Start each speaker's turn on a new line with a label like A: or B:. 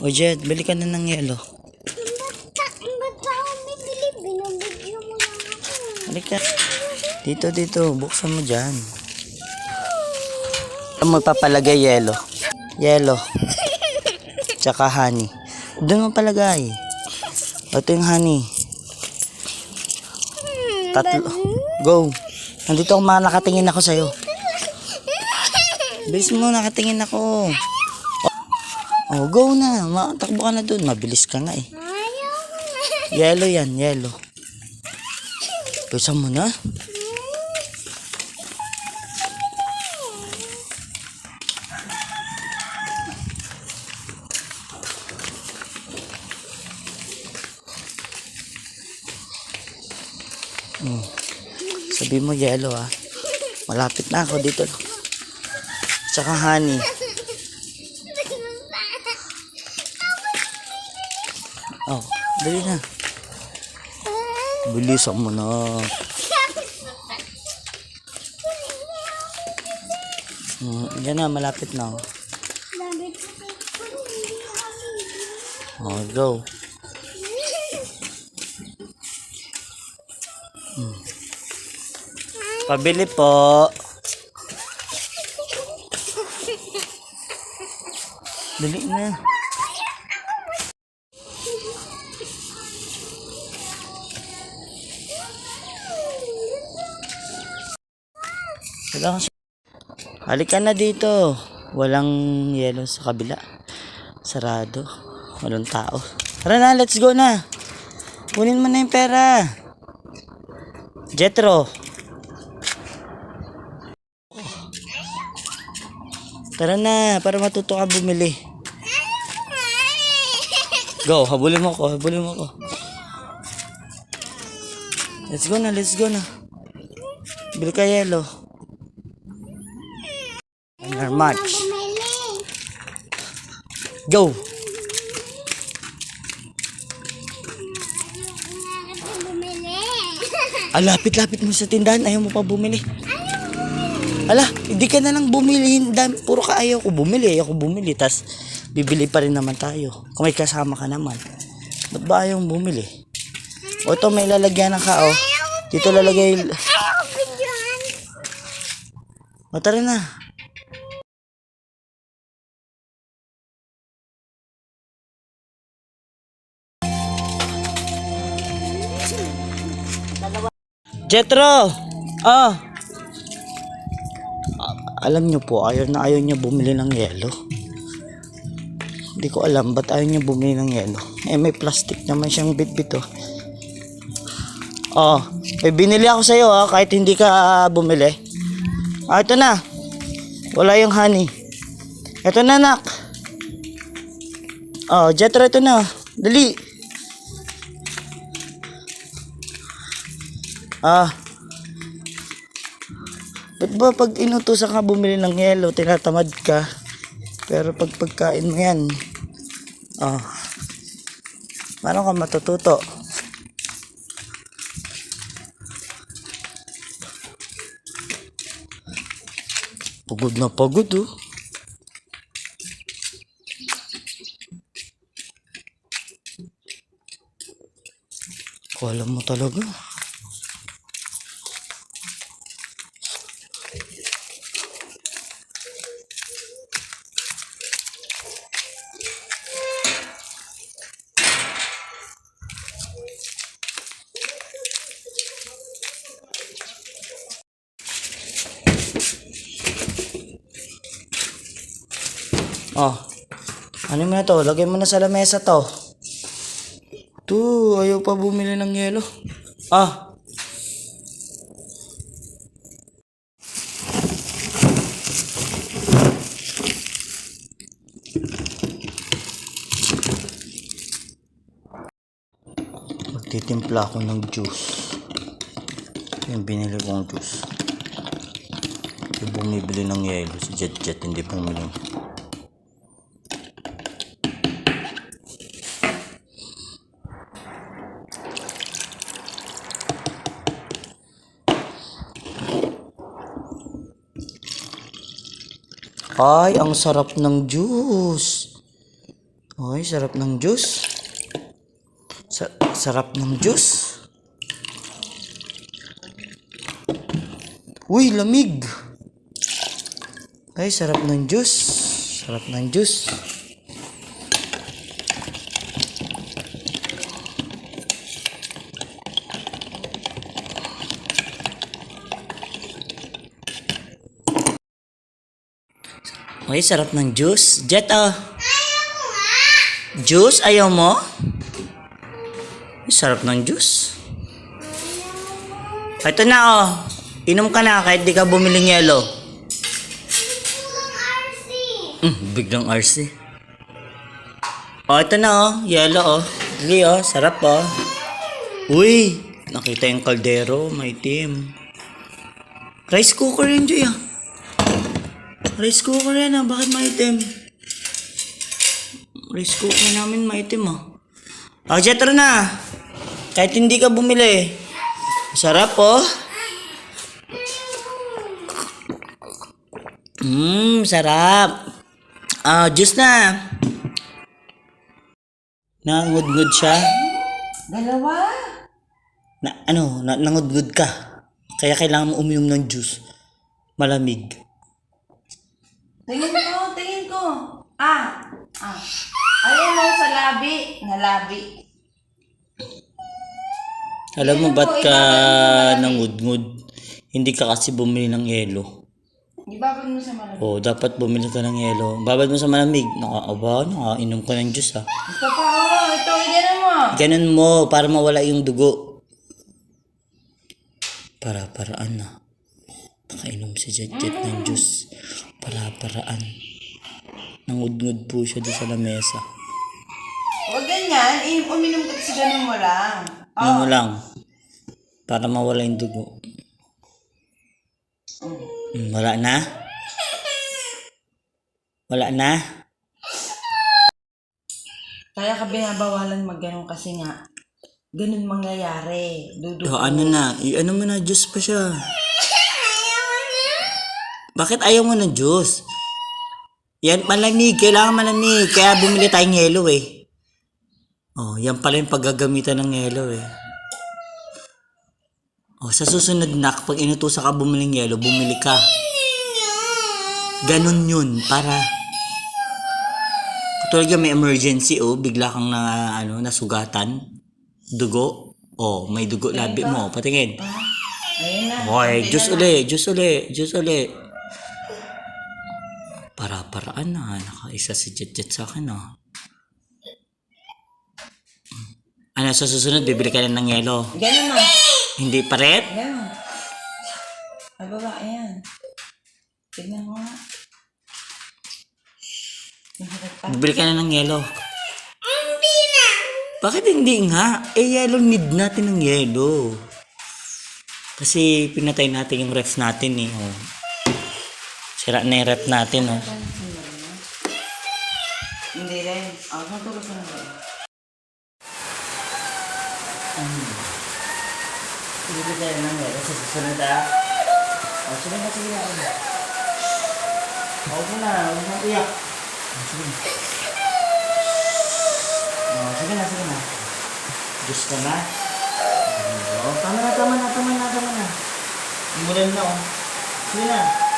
A: O Jet, bili ka na ng yelo. Halika. Dito, dito. Buksan mo dyan. Ang magpapalagay yelo. Yelo. Tsaka honey. Doon mo palagay. Ito yung honey. Tatlo. Go. Nandito ako mga nakatingin ako sa'yo. Bilis mo, nakatingin ako. Oh, go na. Ma takbo ka na dun. Mabilis ka nga eh. Yellow yan, yellow. Bisa mo na. Hmm. Sabi mo yellow ah. Malapit na ako dito. Tsaka honey. Oh, dali na. Bilisan mo na. Hmm, yan na, malapit na. oh. Go. Hmm. Pabili po. Dali na. Wala kasi. Halika na dito. Walang yelo sa kabila. Sarado. Walang tao. Tara na, let's go na. Kunin mo na yung pera. Jetro. Tara na, para matuto ka bumili. Go, habulin mo ko, habulin mo ko. Let's go na, let's go na. Bili ka yelo. How much? Go!
B: Bumili.
A: Ah, lapit-lapit mo sa tindahan, ayaw mo pa bumili. Ala, hindi ka na lang bumili. Puro ka ayaw ko bumili, ayaw ko bumili. Tas, bibili pa rin naman tayo. Kung may kasama ka naman. Ba't ba ayaw bumili? O ito, may lalagyan ng ka, oh. Dito lalagay.
B: Ayaw ko bigyan.
A: O, tara na. Jetro! Oh! Alam nyo po, ayaw na ayaw niya bumili ng yelo. Hindi ko alam ba't ayaw niya bumili ng yelo. Eh, may plastic naman siyang bitbit oh. Oh, may binili ako sa'yo ah, kahit hindi ka bumili. Ah, ito na. Wala yung honey. Ito na, nak. Oh, Jetro, ito na. Dali. Ah. Ba't ba pag inutusan ka bumili ng yelo, tinatamad ka? Pero pag pagkain mo yan, ah, paano ka matututo? Pagod na pagod oh. Kala mo talaga. Oh. Ano mo na to? Lagay mo na sa lamesa to. To, ayaw pa bumili ng yelo. Ah. Magtitimpla ako ng juice. Yung binili kong juice. Yung bumibili ng yelo si Jet Jet hindi bumili. Ay, ang sarap ng juice. Ay, sarap ng juice. Sa- sarap ng juice. Uy, lamig. Ay, sarap ng juice. Sarap ng juice. Ay, sarap ng juice. Jet, ah. Juice? Ayaw mo? Ay, sarap ng juice. Ito na, oh. Inom ka na kahit di ka bumiling yelo. Mm, biglang RC. Oh, ito na, oh. Yelo, oh. Sige, oh. Sarap, oh. Uy, nakita yung kaldero. May team. Rice cooker yun, Joy, ah. Rice cooker yan, ah. Bakit maitim? Rice cooker namin maitim, ah. Oh, Jet, tara na. Kahit hindi ka bumili. Sarap, oh. Mmm, sarap. Ah, juice na. Nangudngud siya.
C: Dalawa?
A: Na, ano, na, nangudngud ka. Kaya kailangan mo uminom ng juice. Malamig.
C: Tingin ko, tingin ko. Ah, ah. Ayun mo sa labi. Nalabi.
A: Alam mo ba't ka nangudngud? Hindi ka kasi bumili ng yelo.
C: Ibabag mo sa malabi.
A: Oh, dapat bumili ka ng yelo. Babad mo sa malamig. Naka, aba, nakainom ka ng juice ha.
C: Ito pa, oh. Ito, ganun mo.
A: Ganun mo, para mawala yung dugo. Para-paraan na. Nakainom si Jet Jet ng juice. Para-paraan. Nangudngud po siya doon sa lamesa.
C: Huwag ganyan. Eh, uminom ka kasi ganun mo lang.
A: Ano mo lang. Para mawala yung dugo. Mm, wala na? Wala na?
C: Kaya ka binabawalan mag ganun kasi nga. Ganun mangyayari. Dudu.
A: Oh, ano na? I- ano mo na? Juice pa siya. Bakit ayaw mo ng juice? Yan, malamig. Kailangan malamig. Kaya bumili tayong yelo eh. Oh, yan pala yung paggagamitan ng yelo eh. Oh, sa susunod na, pag inutusan ka bumiling yelo, bumili ka. Ganon yun, para... Tulad may emergency, oh, bigla kang na, ano, nasugatan. Dugo. Oh, may dugo labi mo. Patingin. Hoy, juice uli, juice uli, juice uli. Para-paraan na, nakaisa si Jet Jet sa akin, oh. Ano, sa susunod, bibili ka na ng yelo.
C: Ganun mo.
A: Hindi pa rin?
C: Ganun. Ay, baba. Ayan. Tignan mo nga. Mahirap pa.
A: Bibili ka na ng yelo.
B: Hindi na.
A: Bakit hindi nga? Eh, yelo, need natin ng yelo. Kasi pinatay natin yung ref natin, eh. Oh. Sira na yung ref natin, oh.
C: Ah, oh, tulog ka na rin.
A: Bibili ka na ng yelo sa susunod, ah. Oh, sige na, sige na. sige. Huwag mo na, huwag mo iyak. Oh, sige na. Oh, sige na, sige na. Diyos ka na. Na, tama na, tama na, tama na. Oh. Sige na.